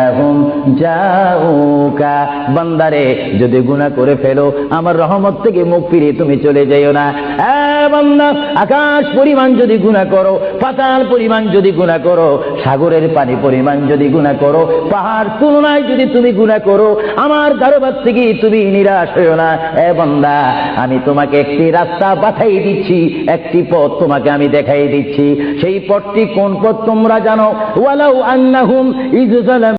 আনফুসাহুম জাউকা। বান্দারে, যদি গুনাহ করে ফেলো, আমার রহমত থেকে মুখ ফিরিয়ে তুমি চলে যাইও না। বান্দা, আকাশ পরিমাণ যদি গুনাহ করো, পাতাল পরিমাণ যদি গুনাহ করো, সাগরের পানি পরিমাণ যদি গুনাহ করো, পাহাড় তুলনায় যদি তুমি গুনাহ করো, আমার দরবার থেকে তুমি নিরাশ হইও না। এ বান্দা, আমি তোমাকে একটি রাস্তা পাঠাই দিচ্ছি, একটি পথ তোমাকে আমি দেখাই দিচ্ছি। সেই পথটি কোন পথ তোমরা জানো? ওয়ালাউ আন্নাহুম ইজ